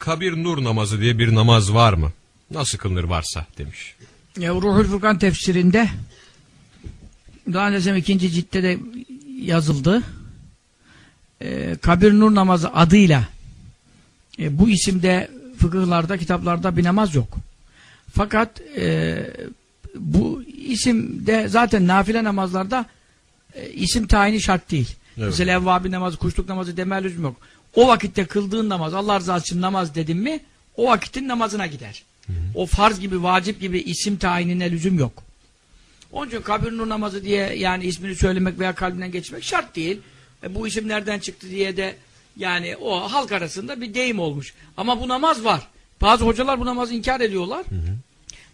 kabir nur namazı diye bir namaz var mı? Nasıl kılınır varsa demiş. Ya, Ruhul Furkan tefsirinde daha öncesinde ikinci ciltte de yazıldı. Ee, kabir nur namazı adıyla e, bu isimde fıkıhlarda, kitaplarda bir namaz yok. Fakat e, bu isimde zaten nafile namazlarda e, isim tayini şart değil. Evet. Mesela evvabi namazı, kuşluk namazı deme lüzum yok. O vakitte kıldığın namaz, Allah rızası için namaz dedim mi o vakitin namazına gider. O farz gibi, vacip gibi isim tayinine lüzum yok. Onun için kabir nur namazı diye yani ismini söylemek veya kalbinden geçmek şart değil. E, bu isim nereden çıktı diye de yani o halk arasında bir deyim olmuş. Ama bu namaz var. Bazı hocalar bu namazı inkar ediyorlar.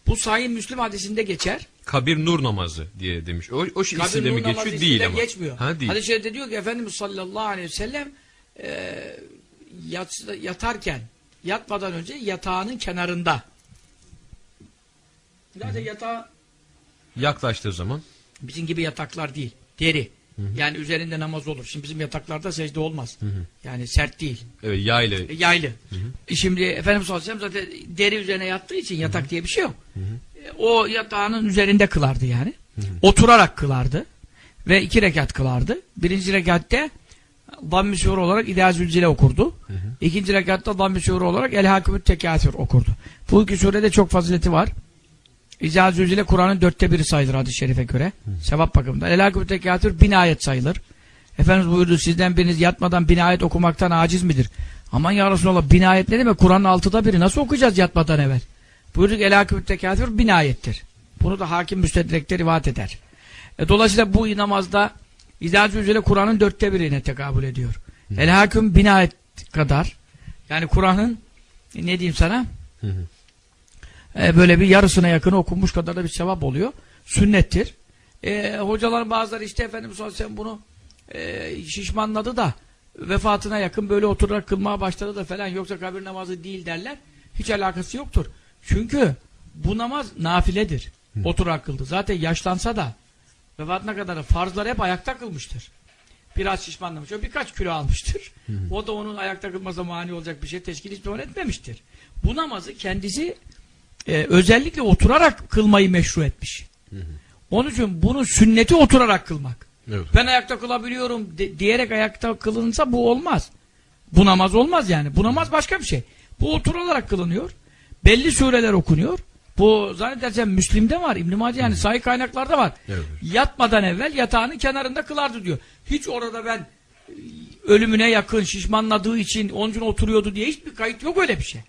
Bu Sahih Müslim hadisinde geçer. Kabir nur namazı diye demiş. O, o şey Kabir mi geçiyor? Değil ama. geçmiyor. Ha değil. Hadis-i şerifte diyor ki Efendimiz sallallahu aleyhi ve sellem e, yat, yatarken yatmadan önce yatağının kenarında Zaten yatağı Yaklaştığı zaman. bizim gibi yataklar değil. Deri. Yani üzerinde namaz olur. Şimdi bizim yataklarda secde olmaz. Yani sert değil. Evet yaylı. E, Yaylı. E, Şimdi Efendimiz sallallahu aleyhi ve sellem zaten deri üzerine yattığı için yatak diye bir şey yok. E, O yatağının üzerinde kılardı yani. Oturarak kılardı. Ve iki rekat kılardı. Birinci rekatte Damm-ı Şuur olarak İdâ Zülzile okurdu. İkinci rekatta Damm-ı Şuur olarak El Hakimü't Tekâsür okurdu. Bu iki surede çok fazileti var. İzâ Zülzile Kur'an'ın dörtte biri sayılır hadis-i şerife göre. Sevap bakımından. El Hakimü't Tekâsür bin ayet sayılır. Efendimiz buyurdu sizden biriniz yatmadan bin ayet okumaktan aciz midir? Aman ya Resulallah bin ayet ne demek? Kur'an'ın altıda biri nasıl okuyacağız yatmadan evvel? Buyurduk El Hakimü't Tekâsür bin ayettir. Bunu da hakim müstedrekte rivayet eder. E, dolayısıyla bu namazda İzâ Zülzile Kur'an'ın dörtte birine tekabül ediyor. El Hakim bin ayet kadar yani Kur'an'ın e, ne diyeyim sana e, böyle bir yarısına yakın okunmuş kadar da bir sevap oluyor. Sünnettir. E, hocaların bazıları işte ve sellem bunu e, şişmanladı da vefatına yakın böyle oturarak kılmaya başladı da falan yoksa kabir namazı değil derler. Hiç alakası yoktur. Çünkü bu namaz nafiledir. Oturarak kıldı. Zaten yaşlansa da vefatına kadar da farzlar hep ayakta kılmıştır. Biraz şişmanlamış. O birkaç kilo almıştır. O da onun ayakta kılmasına mani olacak bir şey teşkil hiç etmemiştir. Bu namazı kendisi e, özellikle oturarak kılmayı meşru etmiş. Onun için bunu sünneti oturarak kılmak. Evet. Ben ayakta kılabiliyorum de- diyerek ayakta kılınsa bu olmaz. Bu namaz olmaz yani. Bu namaz başka bir şey. Bu oturularak kılınıyor. Belli sureler okunuyor. Bu zannedersem Müslim'de var. İbn-i Mace yani sahih kaynaklarda var. Evet. Yatmadan evvel yatağının kenarında kılardı diyor. Hiç orada ben e, ölümüne yakın şişmanladığı için onun için oturuyordu diye hiçbir kayıt yok öyle bir şey.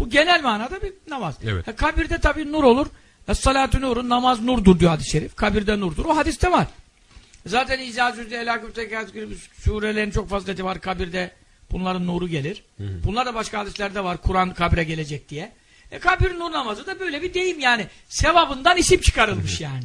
Bu genel manada bir namaz. Evet. Ha, kabirde tabii nur olur. Salatü nurun namaz nurdur diyor hadis-i şerif. Kabirde nurdur. O hadiste var. Zaten Tekâsü gibi surelerin çok fazileti var kabirde. Bunların nuru gelir. Bunlar da başka hadislerde var. Kur'an kabre gelecek diye. E kabir nur namazı da böyle bir deyim yani. Sevabından isim çıkarılmış yani.